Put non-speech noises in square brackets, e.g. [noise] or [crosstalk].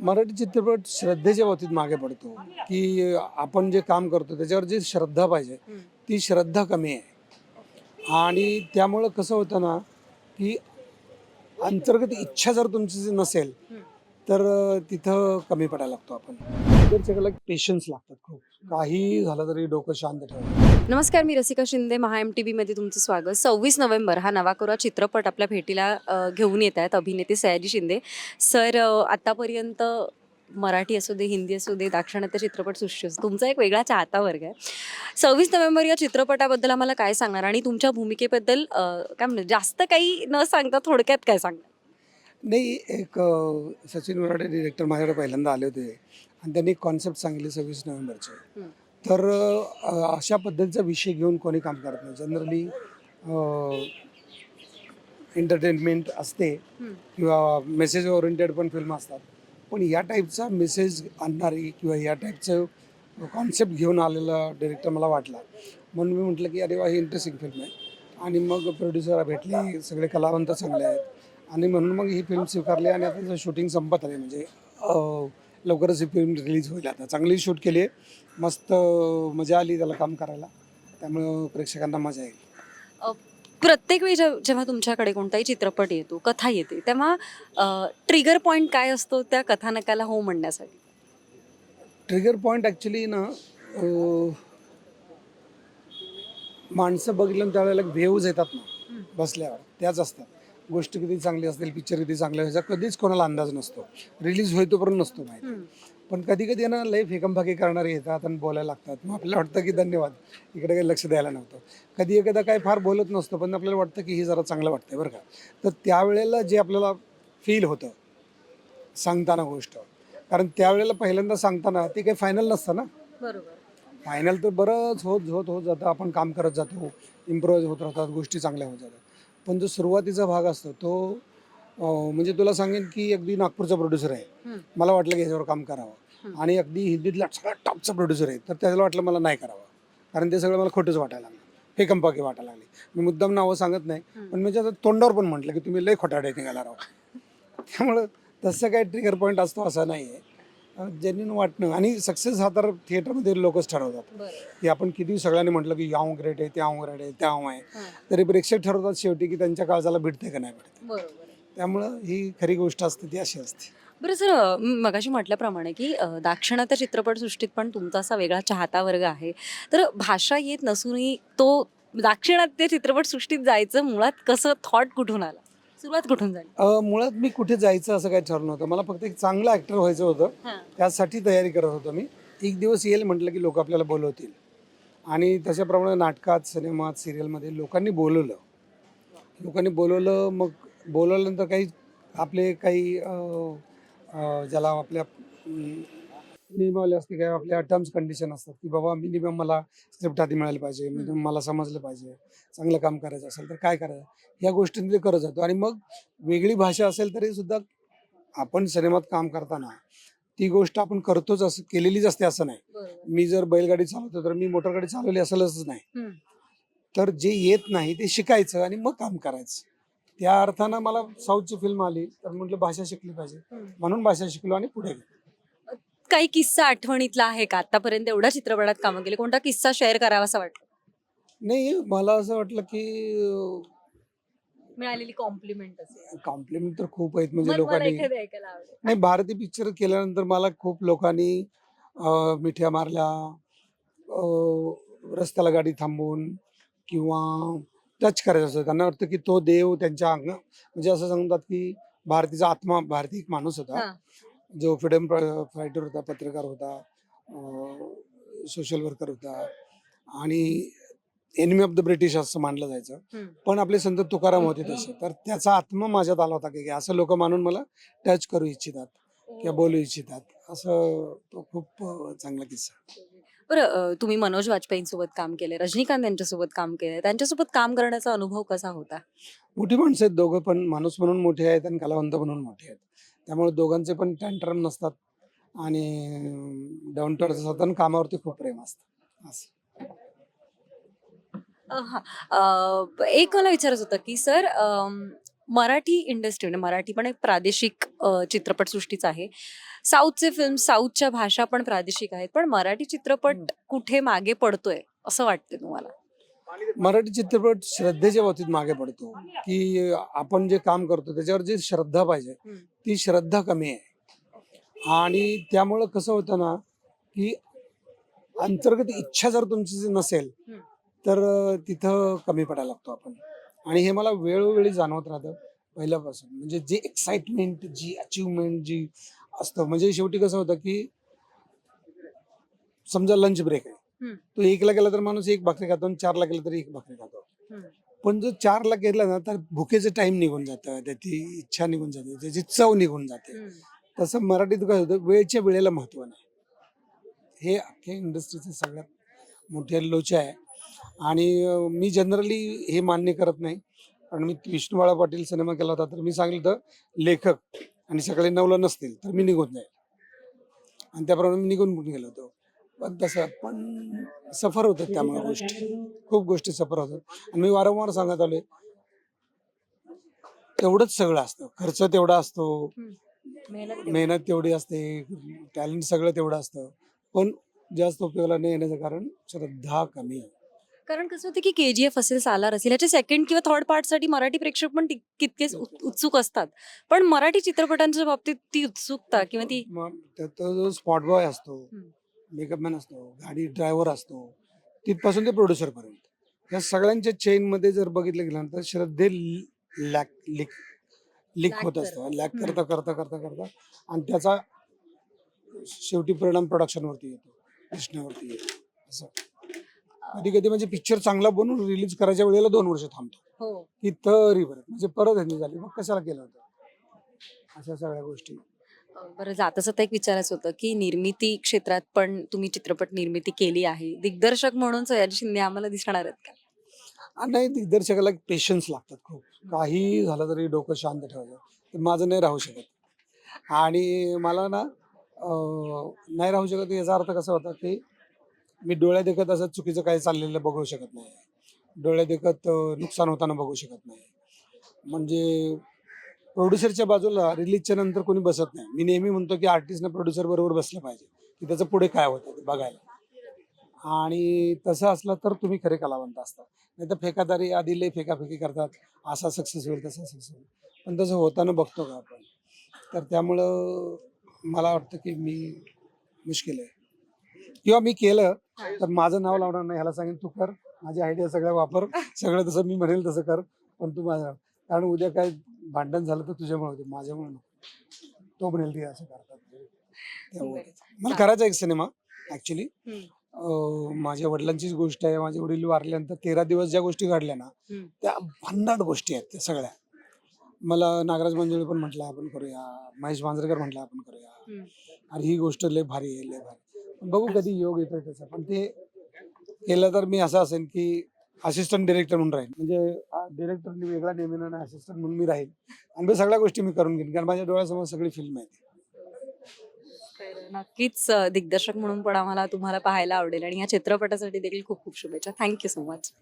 मराठी चित्रपट श्रद्धेच्या बाबतीत मागे पडतो की आपण जे काम करतो त्याच्यावर जी श्रद्धा पाहिजे ती श्रद्धा कमी आहे. आणि त्यामुळं कसं होतं ना की अंतर्गत इच्छा जर तुमची नसेल तर तिथं कमी पडायला लागतो आपण. पेशन्स लागतात खूप. काही झालं तरी डोकं शांत ठेवा. नमस्कार मी रसिका शिंदे महा एम टी मध्ये तुमचं स्वागत. सव्वीस नोव्हेंबर हा नवाकोरा चित्रपट आपल्या भेटीला अ, घेऊन येत आहेत अभिनेते सयाजी शिंदे. सर अ, आतापर्यंत मराठी असू दे हिंदी असू दे दाक्षिणात्य चित्रपट सृष्टी असू तुमचा एक वेगळा चाहता वर्ग आहे. सव्वीस नोव्हेंबर या चित्रपटाबद्दल आम्हाला काय सांगणार? आणि तुमच्या भूमिकेबद्दल अ, काय म्हणतात जास्त काही न सांगता थोडक्यात काय सांगणार? नाही एक अं, सचिन वराडे डिरेक्टर माझ्याकडे पहिल्यांदा आले होते आणि त्यांनी कॉन्सेप्ट सांगितले सव्वीस नोव्हेंबरचे. तर अं, अशा पद्धतीचा विषय घेऊन कोणी काम करत नाही. जनरली एंटरटेनमेंट असते. किंवा मेसेज ओरिएंटेड पण फिल्म असतात. पण या टाईपचा मेसेज आणणारी किंवा या टाईपचं कॉन्सेप्ट घेऊन आलेला डिरेक्टर मला वाटला. म्हणून मी म्हटलं की अरे वा ही इंटरेस्टिंग फिल्म आहे. आणि मग प्रोड्युसर भेटले सगळे कलावंत चांगले आहेत. आणि म्हणून मग ही फिल्म स्वीकारली आणि आता तिचं शूटिंग संपत आले. म्हणजे अं, लवकरच ही फिल्म रिलीज होईल आता. चांगली शूट केली आहे. मस्त मजा आली त्याला काम करायला. त्यामुळं प्रेक्षकांना मजा येईल. प्रत्येक वेळी जेव्हा जेव्हा तुमच्याकडे कोणताही चित्रपट येतो कथा येते तेव्हा ट्रिगर पॉईंट काय असतो त्या कथानकाला हो म्हणण्यासाठी? ट्रिगर पॉईंट ॲक्च्युली ना अं, माणसं बघितलं त्यावेळेला व्हेव्ज येतात ना बसल्यावर. त्याच असतात. गोष्ट किती चांगली असतील पिक्चर किती चांगले ह्याचा कधीच कोणाला अंदाज नसतो. रिलीज होईतोपर्यंत नसतो माहिती. पण कधी कधी ना लय फेकमफाकी करणारे येतात आणि बोलायला लागतात. मग आपल्याला वाटतं की धन्यवाद. इकडे काही लक्ष द्यायला नव्हतं. कधी एखादा काय फार बोलत नसतो पण आपल्याला वाटतं की हे जरा चांगलं वाटतंय बरं का. तर त्यावेळेला जे आपल्याला फील होतं सांगताना गोष्ट. कारण त्यावेळेला पहिल्यांदा सांगताना ते काही फायनल नसतं ना. बरोबर. फायनल तर बरंच होत होत होत जातं. आपण काम करत जातो इम्प्रोव्हाइज होत राहतात गोष्टी चांगल्या होत जातात. पण जो सुरुवातीचा भाग असतो तो म्हणजे तुला सांगेन की अगदी नागपूरचा प्रोड्युसर आहे. मला वाटलं की ह्याच्यावर काम करावं. आणि अगदी हिंदीतला सगळ्यात टॉपचा प्रोड्युसर आहे. तर त्याला वाटलं मला नाही करावं. कारण ते सगळं मला खोटंच वाटायला लागलं. हे कंपाकी वाटायला लागली. मी मुद्दाम नावं सांगत नाही. पण मी आता तोंडावर पण म्हटलं की तुम्ही लय खोटाडे निघाला राव. [laughs] त्यामुळं तसं काय ट्रिगर पॉईंट असतो असं नाही आहे जेन्युन वाटणं आणि सक्सेस हा तर थिएटरमध्ये लोकच ठरवतात. की आपण किती सगळ्यांनी म्हटलं की याव ग्रेट आहे त्या ग्रेट आहे त्या आहे. तरी प्रेक्षक ठरवतात शेवटी की त्यांच्या काळजाला भिडते का नाही बरोबर त्यामुळं ही खरी गोष्ट असते ती अशी असते. बरं सर मगाशी म्हटल्याप्रमाणे की दाक्षिणात्य चित्रपटसृष्टीत पण तुमचा असा वेगळा चाहता वर्ग आहे. तर भाषा येत नसूनही तो दाक्षिणात्य चित्रपटसृष्टीत जायचं मुळात कसं थॉट कुठून आला? सुरुवात कुठून झाली? अं, मुळात मी कुठे जायचं असं काही ठरलं नव्हतं. मला फक्त एक चांगला ॲक्टर व्हायचं होतं. त्यासाठी तयारी करत होतो मी. एक दिवस येईल म्हटलं की लोक आपल्याला बोलवतील. आणि तशाप्रमाणे नाटकात सिनेमात सिरियलमध्ये लोकांनी बोलवलं. लोकांनी बोलवलं मग बोलवल्यानंतर काही आपले काही अं, अं, ज्याला आपल्या नियमावली असते काय आपल्या टर्म्स कंडिशन असतात की बाबा मिनिमम मला स्क्रिप्ट आधी मिळाली पाहिजे मिनिमम मला समजलं पाहिजे चांगलं काम करायचं असेल तर काय करायचं? ह्या गोष्टींमध्ये करत जातो. आणि मग वेगळी भाषा असेल तरी सुद्धा आपण सिनेमात काम करताना ती गोष्ट आपण करतोच असं केलेलीच असते असं नाही. मी जर बैलगाडी चालवतो तर मी मोटरगाडी चालवली असेलच नाही. तर जे येत नाही ते शिकायचं आणि मग काम करायचं. त्या अर्थानं मला साऊथची फिल्म आली तर म्हटलं भाषा शिकली पाहिजे. म्हणून भाषा शिकलो आणि पुढे गेलो. काही किस्सा आठवणीतला आहे का? आतापर्यंत एवढ्या चित्रपटात कामं केली कोणता किस्सा शेअर करावा असं वाटतं? नाही मला असं वाटलं की मिळालेली कॉम्प्लिमेंट असेल. कॉम्प्लिमेंट तर खूप आहेत म्हणजे मग मला लोकांनी एखादं ऐकायला आवडेल. नाही भारती पिक्चर केल्यानंतर मला खूप लोकांनी अं, मिठ्या मारल्या अं, रस्त्याला गाडी थांबवून किंवा टच करायचं असतं त्यांना वाटतं की तो देव त्यांच्या अंग म्हणजे असं सांगतात की भारतीचा आत्मा भारती एक माणूस होता. हा. जो फ्रीडम फायटर होता पत्रकार होता सोशल वर्कर होता आणि एनिमी ऑफ द ब्रिटिश असं मानलं जायचं. पण आपले संत तुकाराम होते तसे. तर त्याचा आत्मा माझ्यात आला होता की असं लोक मानून मला टच करू इच्छितात किंवा बोलू इच्छितात. असं तो खूप चांगला किस्सा. बरं तुम्ही मनोज वाजपेयींसोबत काम केले रजनीकांत यांच्यासोबत काम केले त्यांच्यासोबत काम करण्याचा अनुभव कसा होता? मोठी माणसं आहेत दोघं पण माणूस म्हणून मोठे आहेत आणि कलावंत म्हणून मोठे आहेत. त्यामुळे दोघांचे पण टँटरम नसतात. आणि डाऊन टू असतात आणि कामावरती खूप प्रेम असतं. असं. अ, हा. अ, एक मला विचारायचं होतं की सर अम, मराठी इंडस्ट्री म्हणजे मराठी पण एक प्रादेशिक अ, चित्रपटसृष्टीच आहे. साऊथचे फिल्म साऊथच्या भाषा पण प्रादेशिक आहेत. पण मराठी चित्रपट कुठे मागे पडतोय असं वाटतं तुम्हाला? मराठी चित्रपट श्रद्धेच्या बाबतीत मागे पडतो की आपण जे काम करतो त्याच्यावर जी श्रद्धा पाहिजे. ती श्रद्धा कमी आहे आणि त्यामुळं कसं होतं ना की अंतर्गत इच्छा जर तुमची नसेल. तर तिथं कमी पडायला लागतो आपण आणि हे मला वेळोवेळी जाणवत राहतं पहिल्यापासून म्हणजे जी एक्साइटमेंट जी अचिव्हमेंट जी असतं म्हणजे शेवटी कसं होतं की समजा लंच ब्रेक आहे. तो एकला गेला तर माणूस एक भाकरी खातो आणि चारला गेला तरी एक भाकरी खातो. पण जो चारला गेला ना तर भुकेचं टाइम निघून जातं त्याची इच्छा निघून जाते त्याची चव निघून जाते. तसं मराठीत काय होतं वेळच्या वेळेला महत्त्व नाही. हे अख्ख्या इंडस्ट्रीचे सगळ्यात मोठे लोचे आहे. आणि मी जनरली हे मान्य करत नाही. कारण मी विष्णुबाळा पाटील सिनेमा केला होता तर मी सांगितलं होतं लेखक आणि सगळे नवलं नसतील तर मी निघून जाईल. आणि त्याप्रमाणे मी निघून गेलो होतो. पण तसं पण सफर होतं त्यामुळे गोष्टी. खूप गोष्टी सफर होतात. आणि मी वारंवार सांगत आलोय तेवढंच सगळं असतं. खर्च तेवढा असतो. मेहनत तेवढी. असते. टॅलेंट सगळं तेवढं असतं. पण जास्त उपयोगाला नाही येण्याचं कारण श्रद्धा कमी. कारण कसं होतं की के जी एफ असेल सालार असेल ह्याच्या सेकंड किंवा थर्ड पार्टसाठी मराठी प्रेक्षक पण ति- तितकेच उत- उत्सुक असतात. पण मराठी चित्रपटांच्या बाबतीत ती उत्सुकता किंवा ती त्यात जो स्पॉट बॉय असतो. मेकअपमॅन असतो गाडी ड्रायव्हर असतो तिथपासून ते प्रोड्युसर पर्यंत. या सगळ्यांच्या चेन मध्ये जर बघितलं गेलं तर श्रद्धे लॅक लिक लिक होत. असतं. लॅक. करता करता करता करता. आणि त्याचा शेवटी परिणाम प्रोडक्शन वरती येतो. कृष्णावरती येतो. असं. कधी कधी म्हणजे पिक्चर चांगला बनवून रिलीज करायच्या वेळेला दोन वर्ष थांबतो. हो. की तरी बरं. म्हणजे परत झाली. मग कशाला केलं होतं? अशा सगळ्या गोष्टी. बरं जाता जाता एक विचारायचं होतं की निर्मिती क्षेत्रात पण तुम्ही चित्रपट निर्मिती केली आहे. दिग्दर्शक म्हणून सयाजी शिंदे आम्हाला दिसणार आहेत का? आणि नाही दिग्दर्शकाला पेशन्स लागतात खूप. काही झालं तरी डोकं शांत ठेवायचं. तर माझं नाही राहू शकत. आणि मला ना अं, नाही राहू शकत याचा अर्थ कसा होता की मी डोळ्या देखत असं चुकीचं काही चाललेलं बघू शकत नाही. डोळ्या देखत अं, नुकसान होताना बघू शकत नाही. म्हणजे प्रोड्युसरच्या बाजूला रिलीजच्या नंतर कोणी बसत नाही. मी नेहमी म्हणतो की आर्टिस्टनं प्रोड्युसर बरोबर बसलं पाहिजे की त्याचं पुढे काय होतं ते बघायला. आणि तसं असलं तर तुम्ही खरे कलावंत असता. नाही तर फेकादारी आधी लय फेकाफेकी करतात असा सक्सेस होईल तसा सक्सेस होईल. पण तसं होताना बघतो का आपण? तर त्यामुळं मला वाटतं की मी मुश्किल आहे. किंवा मी केलं तर माझं नाव लावणार नाही ह्याला सांगेन तू कर माझी आयडिया सगळ्या वापर सगळं तसं मी म्हणेल तसं कर पण तू माझं कारण उद्या काय भांडण झालं तर तुझ्यामुळे होते माझ्यामुळे नको. तो म्हणेल ते असं करतात. त्यामुळे. मला करायचा एक सिनेमा ऍक्च्युली माझ्या वडिलांचीच गोष्ट आहे माझे वडील वारल्यानंतर तेरा दिवस ज्या गोष्टी घडल्या ना. त्या भन्नाट गोष्टी आहेत त्या सगळ्या. मला नागराज मंजुळे पण म्हटलं आपण करूया. महेश मांजरेकर म्हटलं आपण करूया. अरे ही गोष्ट लय भारी आहे लय भारी. पण बघू कधी योग येतोय त्याचा. पण ते केलं तर मी असं असेल की असिस्टंट डिरेक्टर म्हणून राहील. म्हणजे डिरेक्टरनी वेगळा नेमेन आणि असिस्टंट म्हणून मी राहील. आणि मी सगळ्या गोष्टी मी करून घेईन कारण माझ्या डोळ्यासमोर सगळी फिल्म आहे. नक्कीच दिग्दर्शक म्हणून पण आम्हाला तुम्हाला पाहायला आवडेल. आणि या चित्रपटासाठी देखील खूप खूप शुभेच्छा. Thank you so much